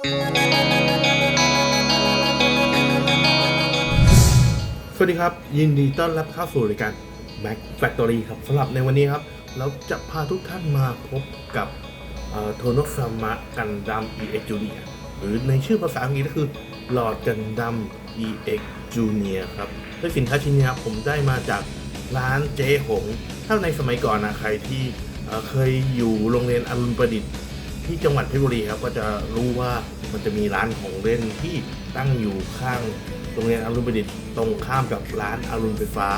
สวัสดีครับ ยินดีต้อนรับเข้าสู่รายการ Mac Factory ครับสำหรับในวันนี้ครับ เราจะพาทุกท่านมาพบกับโทโนซามะกันดัม EX Junior หรือในชื่อภาษาอังกฤษก็คือหลอดกันดัม EX Junior ครับด้วยสินค้าชิ้นนี้ครับผมได้มาจากร้านเจ๊หง ถ้าในสมัยก่อนนะใครที่เอ่อเคยอยู่โรงเรียนอรุณประดิษฐ์ ที่จังหวัดเพชรบุรีครับก็จะรู้ว่ามันจะมีร้านของเล่นที่ตั้งอยู่ข้างโรงเรียนอรุณประดิษฐ์ตรงข้ามกับร้านอรุณไฟฟ้า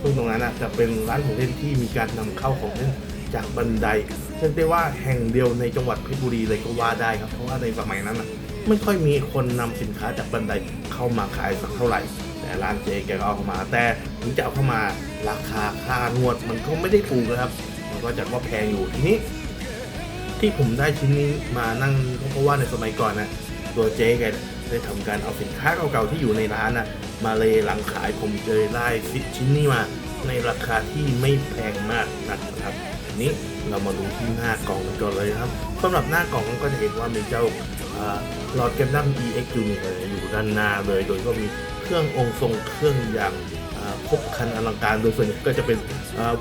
ซึ่งตรงนั้นจะเป็นร้านของเล่นที่มีการนำเข้าของเล่นจากบันไดเรียกได้ว่าแห่งเดียวในจังหวัดเพชรบุรีเลยก็ว่าได้ครับเพราะว่าในสมัยนั้นไม่ค่อยมีคนนำสินค้าจากบันไดเข้ามาขายสักเท่าไหร่ แต่ร้านเจแกก็เอาเข้ามา แต่ถึงจะเอาเข้ามาราคาค่างวดมันก็ไม่ได้ถูกนะครับ มันก็จัดว่าแพงอยู่ทีนี้ ที่ผมได้ชิ้นนี้มานั่งเพราะว่าในสมัยก่อนนะตัวเจ๊แกได้ทำการเอาสินค้าเก่าๆที่อยู่ในร้านนะมาเลยหลังขายผมเจอได้ชิ้นนี้มา ในราคาที่ไม่แพงมากนักนะครับทีนี้เรามาดูที่หน้ากล่องกันก่อนเลยครับสำหรับหน้ากล่องก็จะเห็นว่ามีเจ้าหลอดแกนดั้ม EX Junior อยู่ด้านหน้าเลย โดยก็มีเครื่ององค์ทรงเครื่องอย่างครบครันอลังการโดยส่วนใหญ่ก็จะเป็น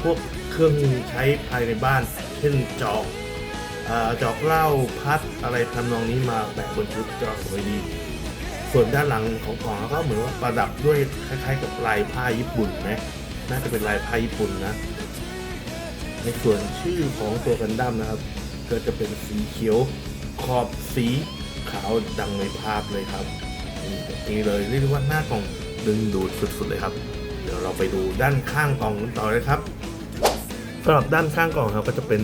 พวกเครื่องใช้ภายในบ้าน เช่นจอก จอกเหล้าพัดอะไรทำนองนี้มาแปะบนชุดก็สวยดี ส่วนด้านหลังของกล่องก็เหมือนว่าประดับด้วยคล้ายๆกับลายผ้าญี่ปุ่นนะน่าจะเป็นลายผ้าญี่ปุ่นนะ ในส่วนชื่อของตัวกันดั้มนะครับ ก็จะเป็นสีเขียวขอบสีขาวดังในภาพเลยครับนี่เลยเรียกได้ว่าหน้ากล่องดึงดูดสุดๆเลยครับ เดี๋ยวเราไปดูด้านข้างกล่องกันต่อเลยครับ สำหรับด้านข้างกล่องครับก็จะเป็น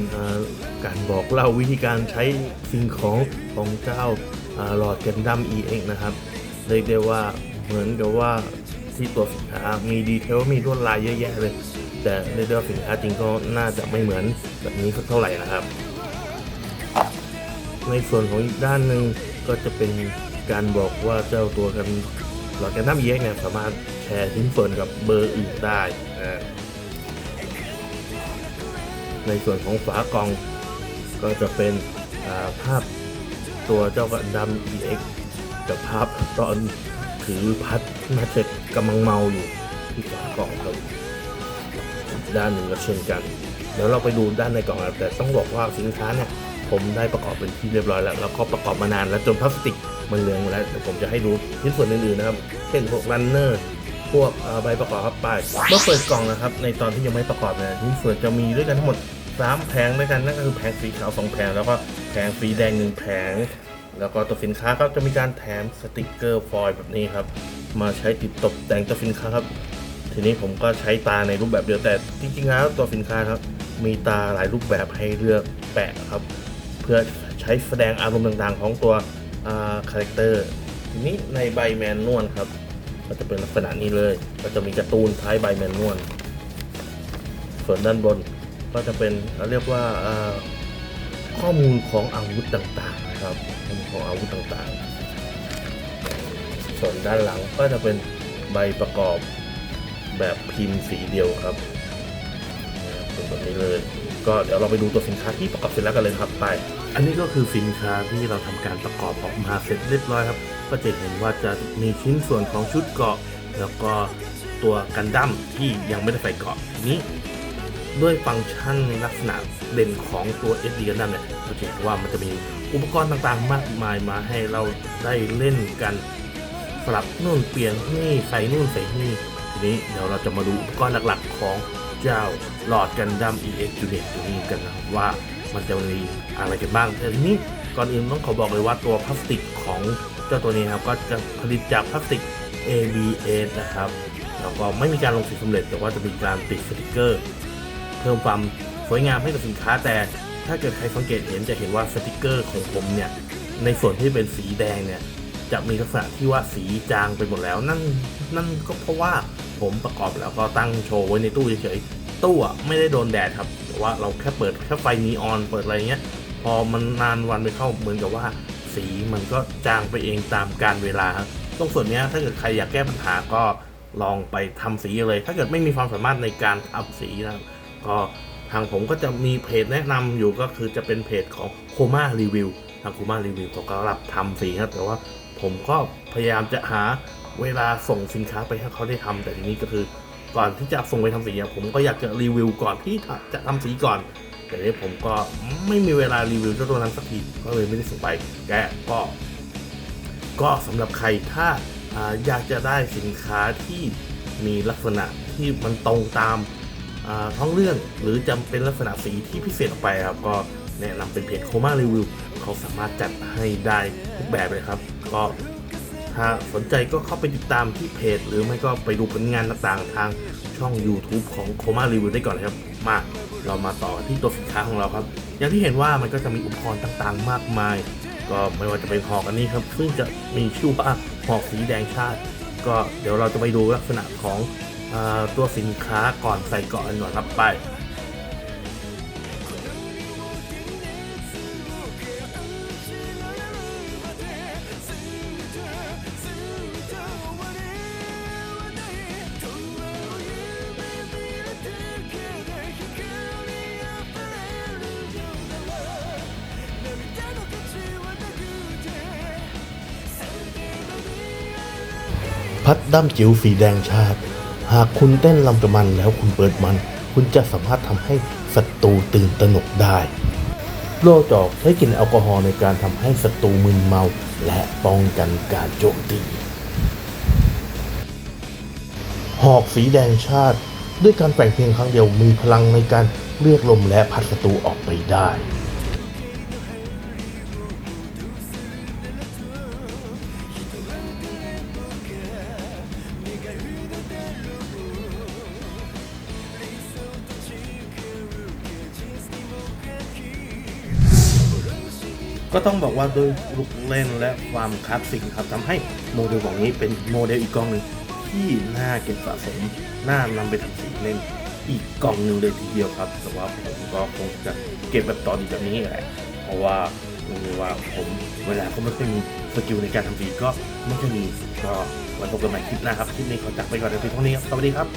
การบอกเล่าวิธีการใช้สิ่งของของเจ้าหลอดกันดั้ม EX นะครับเรียกได้ว่าเหมือนกับว่าที่ตัวสินค้ามีดีเทลมีลวดลายเยอะแยะเลย แต่เรียกได้ว่าสินค้าจริงก็น่าจะไม่เหมือนแบบนี้เท่าไหร่นะครับ ในส่วนของอีกด้านหนึ่งก็จะเป็นการบอกว่าเจ้าตัวกันหลอดกันดั้ม EX เนี่ยสามารถแชร์ชิ้นส่วนกับเบอร์อื่นได้อ่า ในส่วนของฝากล่อง ก็จะเป็นาภาพตัวเจ้ากันดั้ม EX กับภาพตอนถือพัดมาเช็ดกำลังเมาอยู่ที่ฝากล่องครับด้านหนึ่งก็เช่นกันเดี๋ยวเราไปดูด้านในกล่องครับแต่ต้องบอกว่าสินค้าเนี่ยผมได้ประกอบเป็นที่เรียบร้อยแล้วแล้วก็ประกอบมานานแล้วจนพลาสติกมันเหลืองหมดแล้วเดี๋ยวผมจะให้ดูชิ้นส่วนอื่นๆนะครับเช่นพวกรันเนอร์พวกใบประกอบครับป้ายเมื่อเปิดกล่องนะครับ ในตอนที่ยังไม่ประกอบเนี่ยชิ้นส่วนจะมีด้วยกันทั้งหมด 3แผงด้วยกันนั่นก็คือแผงสีขาว2แผงแล้วก็แผงสีแดง1แผง แล้วก็ตัวสินค้าก็จะมีการแถมสติกเกอร์ฟอยล์แบบนี้ครับ มาใช้ติดตกแต่งตัวสินค้าครับ ทีนี้ผมก็ใช้ตาในรูปแบบเดียวแต่จริงๆแล้วตัวสินค้าครับ มีตาหลายรูปแบบให้เลือกแปะครับ เพื่อใช้แสดงอารมณ์ต่างๆ ของตัวคาแรคเตอร์ทีนี้ในใบแมนนวลครับ ก็จะเป็นลักษณะนี้เลย ก็จะมีการ์ตูนท้ายใบแมนนวลส่วนด้านบน ก็จะเป็นเราเรียกว่าข้อมูลของอาวุธต่างๆนะครับข้อมูลของอาวุธต่างๆ ส่วนด้านหลังก็จะเป็นใบประกอบแบบพิมพ์สีเดียวครับเป็นแบบนี้เลย ก็เดี๋ยวเราไปดูตัวสินค้าที่ประกอบเสร็จแล้วกันเลยครับไป อันนี้ก็คือสินค้าที่เราทำการประกอบออกมาเสร็จเรียบร้อยครับ ก็จะเห็นว่าจะมีชิ้นส่วนของชุดเกาะ แล้วก็ตัวกันดั้มที่ยังไม่ได้ใส่เกาะทีนี้ ด้วยฟังก์ชันลักษณะเด่นของตัว SD กันดั้มเนี่ยเราจะเห็นว่ามันจะมีอุปกรณ์ต่างๆ มากมายมาให้เราได้เล่นกันสลับนู่นเปลี่ยนนี่ใส่นู่นใส่นี่ทีนี้เดี๋ยวเราจะมาดูอุปกรณ์หลักๆ ของเจ้าหลอดกันดัม EX Unit ตัวนี้กันนะครับว่ามันจะมีอะไรกันบ้างแต่ทีนี้ก่อนอื่นต้องขอบอกเลยว่าตัวพลาสติกของเจ้าตัวนี้ครับก็จะผลิตจากพลาสติก ABS นะครับแล้วก็ไม่มีการลงสีสำเร็จแต่ว่าจะมีการติดสติกเกอร์ เพิ่มความสวยงามให้กับสินค้า แต่ถ้าเกิดใครสังเกตเห็นจะเห็นว่าสติกเกอร์ของผมเนี่ยในส่วนที่เป็นสีแดงเนี่ยจะมีลักษณะที่ว่าสีจางไปหมดแล้วนั่นนั่นก็เพราะว่าผมประกอบแล้วก็ตั้งโชว์ไว้ในตู้เฉยๆตู้อะไม่ได้โดนแดดครับแต่ว่าเราแค่เปิดแค่ไฟนีออนเปิดอะไรเงี้ยพอมันนานวันไปเข้าเหมือนกับว่า สีมันก็จางไปเองตามการเวลาครับตรงส่วนนี้ถ้าเกิดใครอยากแก้ปัญหาก็ลองไปทำสีเลย ถ้าเกิดไม่มีความสามารถในการทำสีนะครับ ก็ทางผมก็จะมีเพจแนะนำอยู่ก็คือจะเป็นเพจของโคม่ารีวิวทางคูมารีวิวเขาก็รับทำฟรีครับแต่ว่าผมก็พยายามจะหาเวลาส่งสินค้าไปให้เขาได้ทำแต่ทีนี้ก็คือก่อนที่จะส่งไปทำสีผมก็อยากจะรีวิวก่อนที่จะทำสีก่อน แต่นี้ผมก็ไม่มีเวลารีวิวเจ้าตัวนั้นสักทีก็เลยไม่ได้ส่งไปแกก็ก็สำหรับใครถ้าอยากจะได้สินค้าที่มีลักษณะที่มันตรงตาม ท้องเรื่องหรือจำเป็นลักษณะสีที่พิเศษออกไปครับ ก็แนะนำเป็นเพจโคม่ารีวิวเขาสามารถจัดให้ได้ทุกแบบเลยครับ ก็ถ้าสนใจก็เข้าไปติดตามที่เพจ หรือไม่ก็ไปดูผลงานต่างๆ ทางช่อง YouTube ของโคม่ารีวิวได้ก่อนครับ มาเรามาต่อที่ตัวสินค้าของเราครับ อย่างที่เห็นว่ามันก็จะมีอุปกรณ์ต่างๆ มากมาย ก็ไม่ว่าจะเป็นหอกอันนี้ครับซึ่งจะมีชื่อว่าหอกสีแดงชาติ ก็เดี๋ยวเราจะไปดูลักษณะของอตัวสินค้าก่อนใส่เกาะอันก่อนครับไป พัดด้ามจิ๋วสีแดงชาติ หากคุณเต้นลำกับมันแล้วคุณเปิดมัน คุณจะสามารถทำให้ศัตรูตื่นตระหนกได้โลจอกใช้กลิ่นแอลกอฮอล์ในการทำให้ศัตรูมึนเมา และป้องกันการโจมตีหอกสีแดงชาติ ด้วยการแกว่งเพียงครั้งเดียวมีพลังในการเรียกลมและพัดศัตรูออกไปได้ ก็ต้องบอกว่าโดยลูกเล่นและความคลาสสิกครับทำให้โมเดลของนี้เป็นโมเดลอีกกองหนึ่งที่น่าเก็บสะสมน่านำไปทำสีเล่นอีกกล่องหนึ่งเลยทีเดียวครับ แต่ว่าผมก็คงจะเก็บแบบตอนนี้แบนี้แหละเพราะว่าผมว่าผมเวลาก็ไม่ค่อยมีสกิลในการทำฟีก็ไม่ค่อยมีก็ไว้พบกันใหม่คลิปหน้าครับ คลิปนี้ขอจากไปก่อนในเพียงเท่านี้ครับสวัสดีครับ